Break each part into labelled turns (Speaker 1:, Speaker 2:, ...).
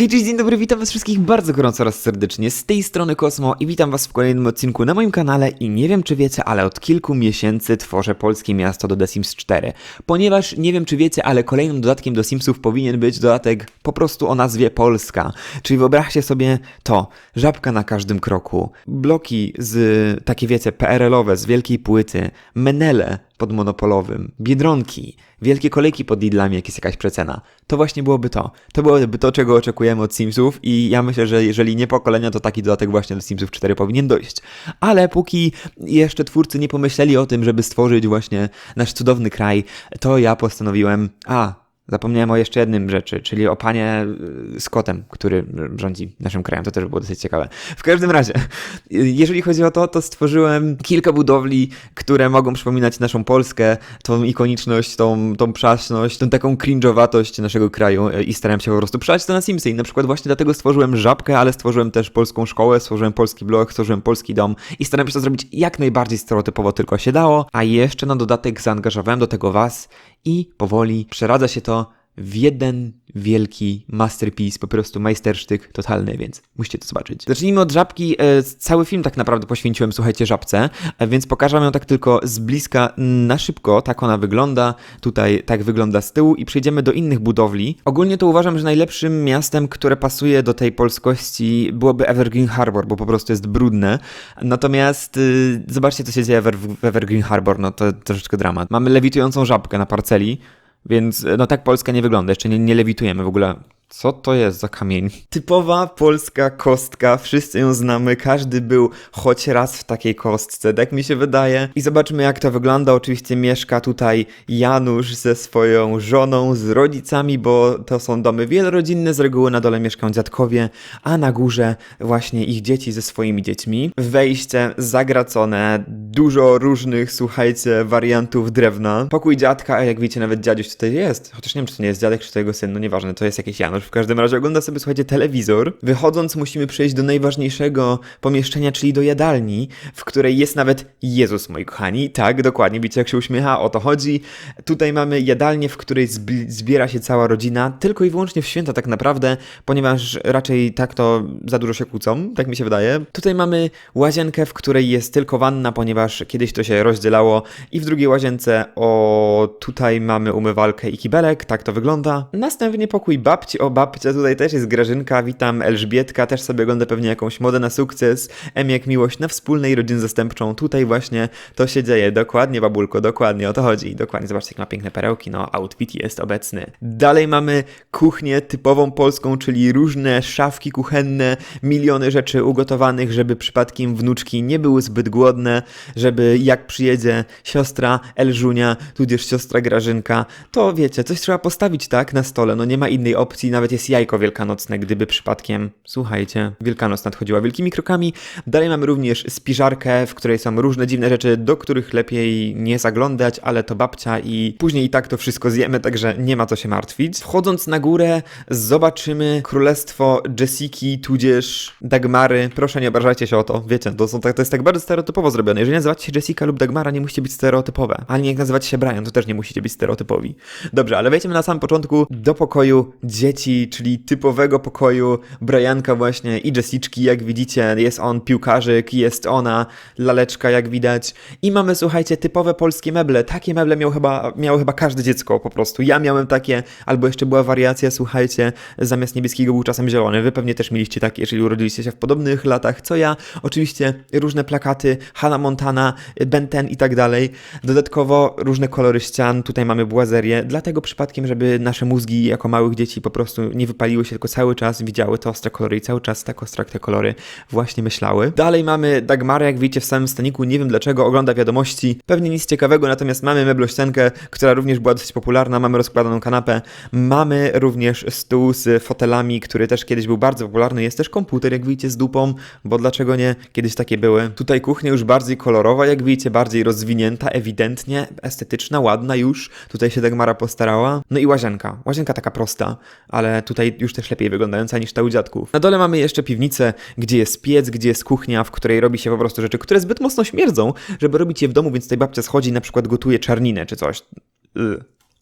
Speaker 1: Hej, cześć, dzień dobry, witam was wszystkich bardzo gorąco oraz serdecznie. Z tej strony Kosmo i witam was w kolejnym odcinku na moim kanale i nie wiem czy wiecie, ale od kilku miesięcy tworzę polskie miasto do The Sims 4. Ponieważ nie wiem czy wiecie, ale kolejnym dodatkiem do Simsów powinien być dodatek po prostu o nazwie Polska. Czyli wyobraźcie sobie to, żabka na każdym kroku, bloki z, takie wiecie, PRL-owe z wielkiej płyty, menele pod monopolowym, biedronki, wielkie kolejki pod Lidlami, jak jest jakaś przecena. To właśnie byłoby to. To byłoby to, czego oczekujemy od Simsów i ja myślę, że jeżeli nie pokolenia, to taki dodatek właśnie do Simsów 4 powinien dojść. Ale póki jeszcze twórcy nie pomyśleli o tym, żeby stworzyć właśnie nasz cudowny kraj, to ja postanowiłem, a, Zapomniałem o jeszcze jednym rzeczy, czyli o panie y, z kotem, który rządzi naszym krajem. To też było dosyć ciekawe. W każdym razie, jeżeli chodzi o to, to stworzyłem kilka budowli, które mogą przypominać naszą Polskę, tą ikoniczność, tą, tą przaśność, tą taką cringe'owatość naszego kraju y, i starałem się po prostu przelać to na Simsy. I na przykład właśnie dlatego stworzyłem żabkę, ale stworzyłem też polską szkołę, stworzyłem polski blog, stworzyłem polski dom i starałem się to zrobić jak najbardziej stereotypowo tylko się dało, a jeszcze na dodatek zaangażowałem do tego was i powoli przeradza się to w jeden wielki masterpiece, po prostu majstersztyk totalny, więc musicie to zobaczyć. Zacznijmy od żabki. E, cały film tak naprawdę poświęciłem, słuchajcie, żabce, e, więc pokażę ją tak tylko z bliska na szybko. Tak ona wygląda. Tutaj tak wygląda z tyłu i przejdziemy do innych budowli. Ogólnie to uważam, że najlepszym miastem, które pasuje do tej polskości byłoby Evergreen Harbor, bo po prostu jest brudne. Natomiast y, zobaczcie, co się dzieje w Evergreen Harbor, no to troszeczkę dramat. Mamy lewitującą żabkę na parceli. Więc no tak Polska nie wygląda, jeszcze nie, nie lewitujemy w ogóle. Co to jest za kamień? Typowa polska kostka, wszyscy ją znamy, każdy był choć raz w takiej kostce, tak mi się wydaje. I zobaczmy jak to wygląda. Oczywiście mieszka tutaj Janusz ze swoją żoną, z rodzicami, bo to są domy wielorodzinne, z reguły na dole mieszkają dziadkowie, a na górze właśnie ich dzieci ze swoimi dziećmi. Wejście zagracone, dużo różnych, słuchajcie, wariantów drewna. Pokój dziadka, a jak widzicie nawet dziaduś tutaj jest, chociaż nie wiem czy to nie jest dziadek, czy to jego syn, no nieważne, to jest jakiś Janusz. W każdym razie ogląda sobie, słuchajcie, telewizor. Wychodząc musimy przejść do najważniejszego pomieszczenia, czyli do jadalni, w której jest nawet Jezus, moi kochani. Tak, dokładnie, widzicie jak się uśmiecha, o to chodzi. Tutaj mamy jadalnię, w której zbiera się cała rodzina, tylko i wyłącznie w święta tak naprawdę, ponieważ raczej tak to za dużo się kłócą, tak mi się wydaje. Tutaj mamy łazienkę, w której jest tylko wanna, ponieważ kiedyś to się rozdzielało i w drugiej łazience, o tutaj mamy umywalkę i kibelek, tak to wygląda. Następnie pokój babci, o babcia, tutaj też jest Grażynka, witam. Elżbietka, też sobie ogląda pewnie jakąś modę na sukces, M jak miłość na wspólnej rodzinę zastępczą, tutaj właśnie to się dzieje, dokładnie babulko, dokładnie. O to chodzi, dokładnie, zobaczcie jak ma piękne perełki, no outfit jest obecny. Dalej mamy kuchnię typową polską, czyli różne szafki kuchenne, miliony rzeczy ugotowanych, żeby przypadkiem wnuczki nie były zbyt głodne, żeby jak przyjedzie siostra Elżunia, tudzież siostra Grażynka, to wiecie, coś trzeba postawić tak na stole, no nie ma innej opcji, nawet jest jajko wielkanocne, gdyby przypadkiem, słuchajcie, Wielkanoc nadchodziła wielkimi krokami. Dalej mamy również spiżarkę, w której są różne dziwne rzeczy, do których lepiej nie zaglądać, ale to babcia i później i tak to wszystko zjemy, także nie ma co się martwić. Wchodząc na górę, zobaczymy królestwo Jessiki, tudzież Dagmary. Proszę nie obrażajcie się o to, wiecie, to, są, tak, to jest tak bardzo stereotypowo zrobione. Jeżeli nazywacie się Jessica lub Dagmara, nie musicie być stereotypowe. Ale jak nazywacie się Brian, to też nie musicie być stereotypowi. Dobrze, ale wejdźmy na samym początku do pokoju dzieci, czyli typowego pokoju Brianka właśnie i Jessiczki, jak widzicie, jest on piłkarzyk, jest ona laleczka, jak widać. I mamy, słuchajcie, typowe polskie meble. Takie meble miał chyba, miało chyba każde dziecko po prostu. Ja miałem takie, albo jeszcze była wariacja, słuchajcie, zamiast niebieskiego był czasem zielony. Wy pewnie też mieliście takie, jeżeli urodziliście się w podobnych latach, co ja. Oczywiście różne plakaty, Hannah Montana, Ben 10 i tak dalej. Dodatkowo różne kolory ścian, tutaj mamy błazerię, dlatego przypadkiem, żeby nasze mózgi jako małych dzieci po prostu nie wypaliły się, tylko cały czas widziały te ostre kolory i cały czas tak ostre te kolory właśnie myślały. Dalej mamy Dagmara, jak widzicie w samym staniku, nie wiem dlaczego, ogląda wiadomości, pewnie nic ciekawego, natomiast mamy meblościankę, która również była dosyć popularna, mamy rozkładaną kanapę, mamy również stół z fotelami, który też kiedyś był bardzo popularny, jest też komputer, jak widzicie, z dupą, bo dlaczego nie, kiedyś takie były. Tutaj kuchnia już bardziej kolorowa, jak widzicie, bardziej rozwinięta, ewidentnie, estetyczna, ładna już, tutaj się Dagmara postarała. No i łazienka, łazienka taka prosta, ale tutaj już też lepiej wyglądająca niż ta u dziadków. Na dole mamy jeszcze piwnicę, gdzie jest piec, gdzie jest kuchnia, w której robi się po prostu rzeczy, które zbyt mocno śmierdzą, żeby robić je w domu, więc tutaj babcia schodzi i na przykład gotuje czarninę czy coś.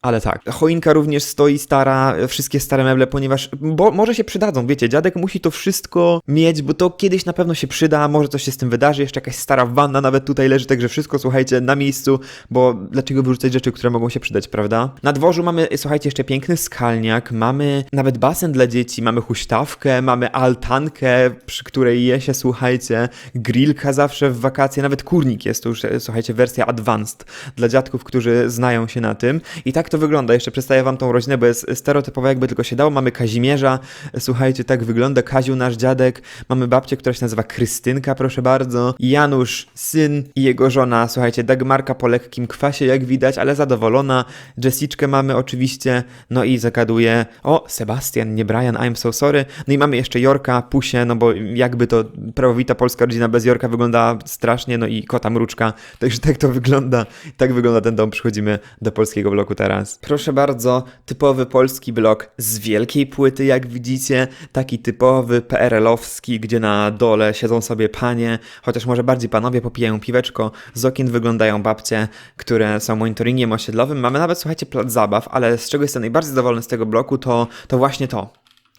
Speaker 1: Ale tak, choinka również stoi stara, wszystkie stare meble, ponieważ bo może się przydadzą, wiecie, dziadek musi to wszystko mieć, bo to kiedyś na pewno się przyda, może coś się z tym wydarzy, jeszcze jakaś stara wanna nawet tutaj leży, także wszystko, słuchajcie, na miejscu, bo dlaczego wyrzucać rzeczy, które mogą się przydać, prawda? Na dworzu mamy, słuchajcie, jeszcze piękny skalniak, mamy nawet basen dla dzieci, mamy huśtawkę, mamy altankę, przy której je się, słuchajcie, grillka zawsze w wakacje, nawet kurnik jest, to już, słuchajcie, wersja advanced dla dziadków, którzy znają się na tym i tak to wygląda, jeszcze przedstawię wam tą rodzinę, bo jest stereotypowa jakby tylko się dało, mamy Kazimierza, słuchajcie, tak wygląda Kaziu, nasz dziadek, mamy babcię, która się nazywa Krystynka, proszę bardzo, Janusz, syn i jego żona, słuchajcie, Dagmarka po lekkim kwasie, jak widać, ale zadowolona, Jessiczkę mamy oczywiście, no i zagaduje, o, Sebastian, nie Brian, I'm so sorry, no i mamy jeszcze Jorka, Pusie, no bo jakby to prawowita polska rodzina bez Jorka wygląda strasznie, no i kota mruczka, także tak to wygląda, tak wygląda ten dom, przychodzimy do polskiego bloku teraz. Proszę bardzo, typowy polski blok z wielkiej płyty, jak widzicie, taki typowy PRL-owski, gdzie na dole siedzą sobie panie, chociaż może bardziej panowie popijają piweczko, z okien wyglądają babcie, które są monitoringiem osiedlowym. Mamy nawet, słuchajcie, plac zabaw, ale z czego jestem najbardziej zadowolony z tego bloku, to, to właśnie to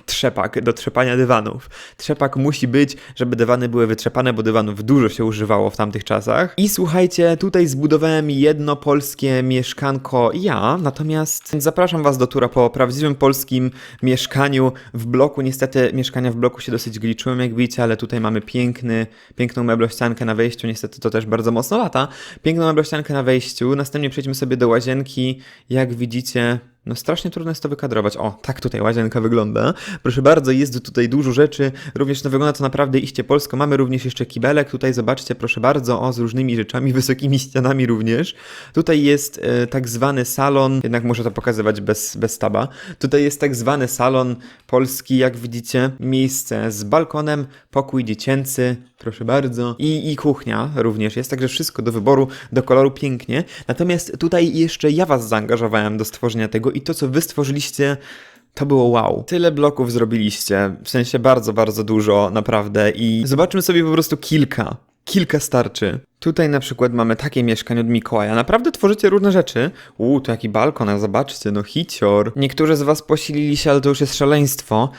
Speaker 1: trzepak do trzepania dywanów. Trzepak musi być, żeby dywany były wytrzepane, bo dywanów dużo się używało w tamtych czasach. I słuchajcie, tutaj zbudowałem jedno polskie mieszkanko ja, natomiast zapraszam was do tura po prawdziwym polskim mieszkaniu w bloku. Niestety mieszkania w bloku się dosyć gliczyłem, jak widzicie, ale tutaj mamy piękny, piękną meblościankę na wejściu, niestety to też bardzo mocno lata. Piękną meblościankę na wejściu, następnie przejdźmy sobie do łazienki, jak widzicie no strasznie trudno jest to wykadrować. O, tak tutaj łazienka wygląda. Proszę bardzo, jest tutaj dużo rzeczy. Również no, wygląda to naprawdę iście polsko. Mamy również jeszcze kibelek. Tutaj zobaczcie, proszę bardzo, o, z różnymi rzeczami, wysokimi ścianami również. Tutaj jest e, tak zwany salon, jednak muszę to pokazywać bez, bez taba. Tutaj jest tak zwany salon polski, jak widzicie. Miejsce z balkonem, pokój dziecięcy, proszę bardzo. I, I kuchnia również jest, także wszystko do wyboru, do koloru pięknie. Natomiast tutaj jeszcze ja was zaangażowałem do stworzenia tego i to, co wy stworzyliście, to było wow. Tyle bloków zrobiliście, w sensie bardzo, bardzo dużo, naprawdę. I zobaczmy sobie po prostu kilka. Kilka starczy. Tutaj na przykład mamy takie mieszkanie od Mikołaja. Naprawdę tworzycie różne rzeczy. Uuu, to jaki balkon, a zobaczcie, no hicior. Niektórzy z was posilili się, ale to już jest szaleństwo.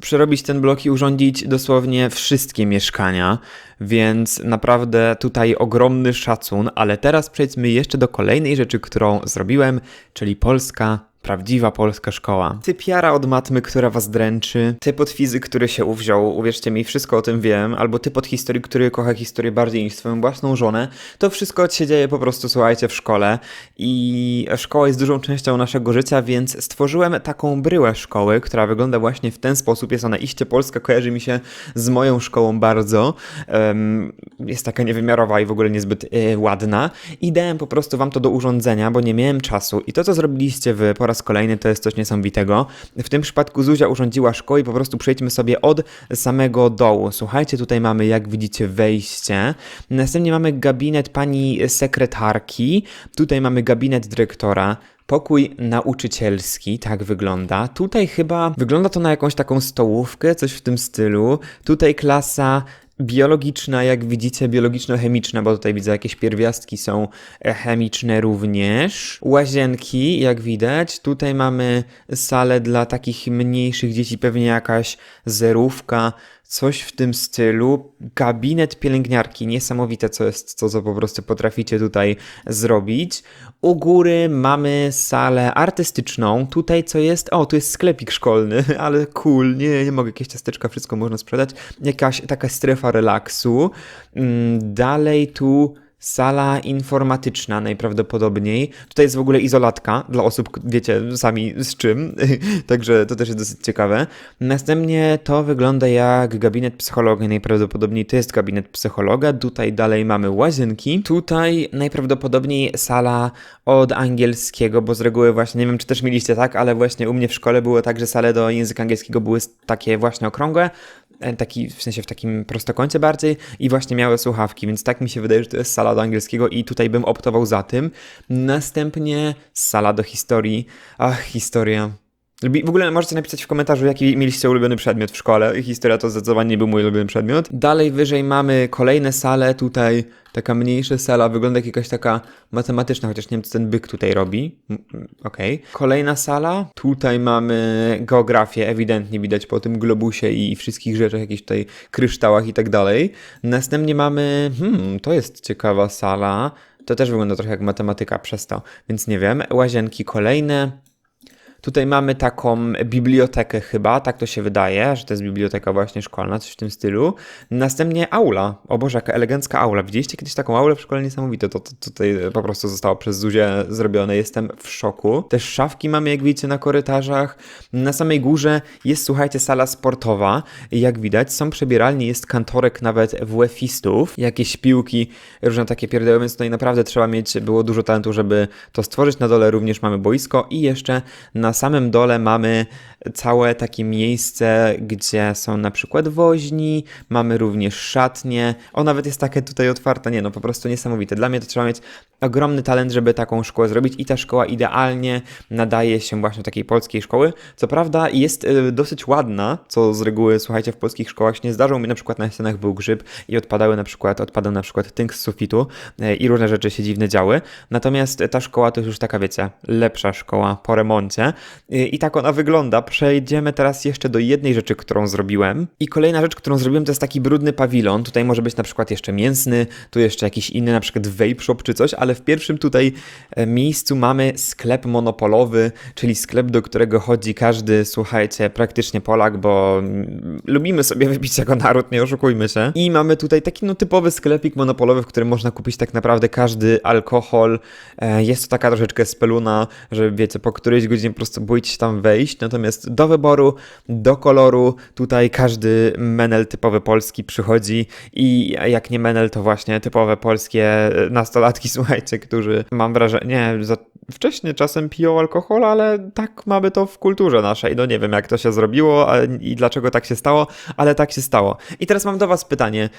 Speaker 1: Przerobić ten blok i urządzić dosłownie wszystkie mieszkania. Więc naprawdę tutaj ogromny szacun. Ale teraz przejdźmy jeszcze do kolejnej rzeczy, którą zrobiłem, czyli Polska Prawdziwa polska szkoła. Typiara od matmy, która was dręczy. Typ od fizyk, który się uwziął, uwierzcie mi, wszystko o tym wiem. Albo typ od historii, który kocha historię bardziej niż swoją własną żonę. To wszystko się dzieje po prostu, słuchajcie, w szkole. I szkoła jest dużą częścią naszego życia, więc stworzyłem taką bryłę szkoły, która wygląda właśnie w ten sposób. Jest ona iście polska, kojarzy mi się z moją szkołą bardzo. Um, jest taka niewymiarowa i w ogóle niezbyt y, ładna. I dałem po prostu wam to do urządzenia, bo nie miałem czasu. I to, co zrobiliście wy po raz kolejny, to jest coś niesamowitego. W tym przypadku Zuzia urządziła szkołę i po prostu przejdźmy sobie od samego dołu. Słuchajcie, tutaj mamy, jak widzicie, wejście. Następnie mamy gabinet pani sekretarki. Tutaj mamy gabinet dyrektora. Pokój nauczycielski, tak wygląda. Tutaj chyba wygląda to na jakąś taką stołówkę, coś w tym stylu. Tutaj klasa biologiczna, jak widzicie, biologiczno-chemiczna, bo tutaj widzę jakieś pierwiastki są e, chemiczne również. Łazienki, jak widać. Tutaj mamy salę dla takich mniejszych dzieci, pewnie jakaś zerówka, coś w tym stylu. Gabinet pielęgniarki, niesamowite co jest, co, co po prostu potraficie tutaj zrobić. U góry mamy salę artystyczną. Tutaj co jest? O, tu jest sklepik szkolny, ale cool, nie, nie mogę, jakieś ciasteczka, wszystko można sprzedać. Jakaś taka strefa relaksu. Mm, dalej tu Sala informatyczna najprawdopodobniej. Tutaj jest w ogóle izolatka dla osób, wiecie, sami z czym, także to też jest dosyć ciekawe. Następnie to wygląda jak gabinet psychologa, najprawdopodobniej to jest gabinet psychologa. Tutaj dalej mamy łazienki. Tutaj najprawdopodobniej sala od angielskiego, bo z reguły właśnie, nie wiem czy też mieliście tak, ale właśnie u mnie w szkole było tak, że sale do języka angielskiego były takie właśnie okrągłe, taki, w sensie w takim prostokącie bardziej i właśnie miały słuchawki, więc tak mi się wydaje, że to jest sala do angielskiego i tutaj bym optował za tym. Następnie sala do historii. Ach, historia. W ogóle możecie napisać w komentarzu, jaki mieliście ulubiony przedmiot w szkole. Historia to zdecydowanie nie był mój ulubiony przedmiot. Dalej wyżej mamy kolejne sale, tutaj taka mniejsza sala, wygląda jak jakaś taka matematyczna, chociaż nie wiem, co ten byk tutaj robi. Okej. Kolejna sala, tutaj mamy geografię, ewidentnie widać po tym globusie i wszystkich rzeczach, jakichś tutaj kryształach i tak dalej. Następnie mamy, hmm, to jest ciekawa sala. To też wygląda trochę jak matematyka przez to, więc nie wiem. Łazienki kolejne. Tutaj mamy taką bibliotekę chyba, tak to się wydaje, że to jest biblioteka właśnie szkolna, coś w tym stylu. Następnie aula. O Boże, jaka elegancka aula. Widzieliście kiedyś taką aulę w szkole? Niesamowite. To, to tutaj po prostu zostało przez Zuzię zrobione. Jestem w szoku. Też szafki mamy, jak widzicie, na korytarzach. Na samej górze jest, słuchajcie, sala sportowa. Jak widać, są przebieralnie, jest kantorek nawet WF-istów. Jakieś piłki, różne takie pierdoły, więc tutaj naprawdę trzeba mieć, było dużo talentu, żeby to stworzyć. Na dole również mamy boisko i jeszcze na samym dole mamy całe takie miejsce, gdzie są na przykład woźni, mamy również szatnie. O, nawet jest takie tutaj otwarte, nie no, po prostu niesamowite. Dla mnie to trzeba mieć ogromny talent, żeby taką szkołę zrobić i ta szkoła idealnie nadaje się właśnie takiej polskiej szkoły. Co prawda jest y, dosyć ładna, co z reguły, słuchajcie, w polskich szkołach się nie zdarzyło mi na przykład na ścianach był grzyb i odpadały na przykład, odpadał na przykład tynk z sufitu y, i różne rzeczy się dziwne działy. Natomiast ta szkoła to już taka, wiecie, lepsza szkoła po remoncie Y, i tak ona wygląda. Przejdziemy teraz jeszcze do jednej rzeczy, którą zrobiłem. I kolejna rzecz, którą zrobiłem, to jest taki brudny pawilon. Tutaj może być na przykład jeszcze mięsny, tu jeszcze jakiś inny, na przykład vape shop czy coś, ale w pierwszym tutaj e, miejscu mamy sklep monopolowy, czyli sklep, do którego chodzi każdy, słuchajcie, praktycznie Polak, bo mm, lubimy sobie wypić jako naród, nie oszukujmy się. I mamy tutaj taki no typowy sklepik monopolowy, w którym można kupić tak naprawdę każdy alkohol. E, Jest to taka troszeczkę speluna, że wiecie, po którejś godzinie po prostu boicie się tam wejść, natomiast do wyboru, do koloru, tutaj każdy menel typowy polski przychodzi i jak nie menel, to właśnie typowe polskie nastolatki, słuchajcie, którzy mam wrażenie, nie, za wcześnie czasem piją alkohol, ale tak mamy to w kulturze naszej. No nie wiem, jak to się zrobiło i dlaczego tak się stało, ale tak się stało. I teraz mam do was pytanie.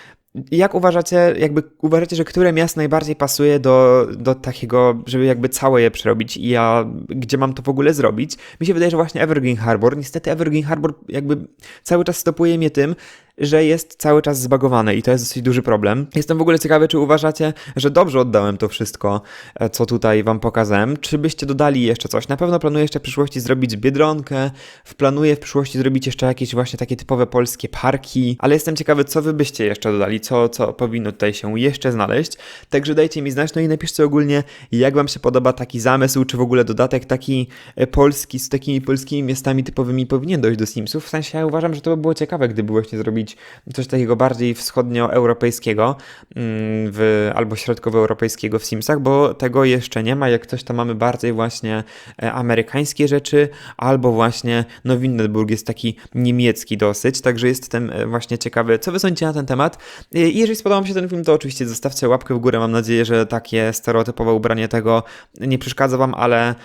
Speaker 1: Jak uważacie, jakby uważacie, że które miasto najbardziej pasuje do, do takiego, żeby jakby całe je przerobić i ja, gdzie mam to w ogóle zrobić? Mi się wydaje, że właśnie Evergreen Harbor. Niestety Evergreen Harbor jakby cały czas stopuje mnie tym, że jest cały czas zbagowane i to jest dosyć duży problem. Jestem w ogóle ciekawy, czy uważacie, że dobrze oddałem to wszystko, e, co tutaj wam pokazałem, czy byście dodali jeszcze coś. Na pewno planuję jeszcze w przyszłości zrobić Biedronkę, planuję w przyszłości zrobić jeszcze jakieś właśnie takie typowe polskie parki, ale jestem ciekawy, co wy byście jeszcze dodali, co, co powinno tutaj się jeszcze znaleźć. Także dajcie mi znać, no i napiszcie ogólnie, jak wam się podoba taki zamysł, czy w ogóle dodatek taki e, polski, z takimi polskimi miastami typowymi powinien dojść do Simsów. W sensie ja uważam, że to by było ciekawe, gdyby właśnie zrobić coś takiego bardziej wschodnioeuropejskiego mm, w, albo środkowoeuropejskiego w Simsach, bo tego jeszcze nie ma. Jak coś, to mamy bardziej właśnie e, amerykańskie rzeczy, albo właśnie, no Windenburg jest taki niemiecki dosyć, także jestem e, właśnie ciekawy, co wy sądzicie na ten temat. E, jeżeli spodobał wam się ten film, to oczywiście zostawcie łapkę w górę. Mam nadzieję, że takie stereotypowe ubranie tego nie przeszkadza wam, ale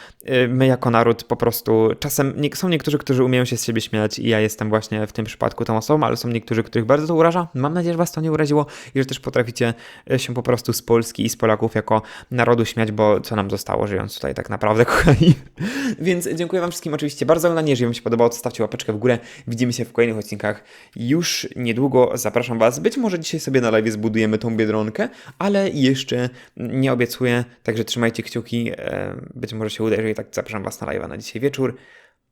Speaker 1: my jako naród po prostu czasem są niektórzy, którzy umieją się z siebie śmiać i ja jestem właśnie w tym przypadku tą osobą, ale są niektórzy, których bardzo to uraża. Mam nadzieję, że was to nie uraziło i że też potraficie e, się po prostu z Polski i z Polaków jako narodu śmiać, bo co nam zostało żyjąc tutaj tak naprawdę, kochani. Więc dziękuję wam wszystkim oczywiście bardzo za oglądanie. Jeżeli wam się podobało, to stawcie łapeczkę w górę. Widzimy się w kolejnych odcinkach już niedługo. Zapraszam was. Być może dzisiaj sobie na live zbudujemy tą Biedronkę, ale jeszcze nie obiecuję, także trzymajcie kciuki. E, Być może się uda, jeżeli tak zapraszam was na live na dzisiaj wieczór.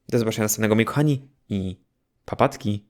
Speaker 1: Do zobaczenia następnego, kochani i papatki.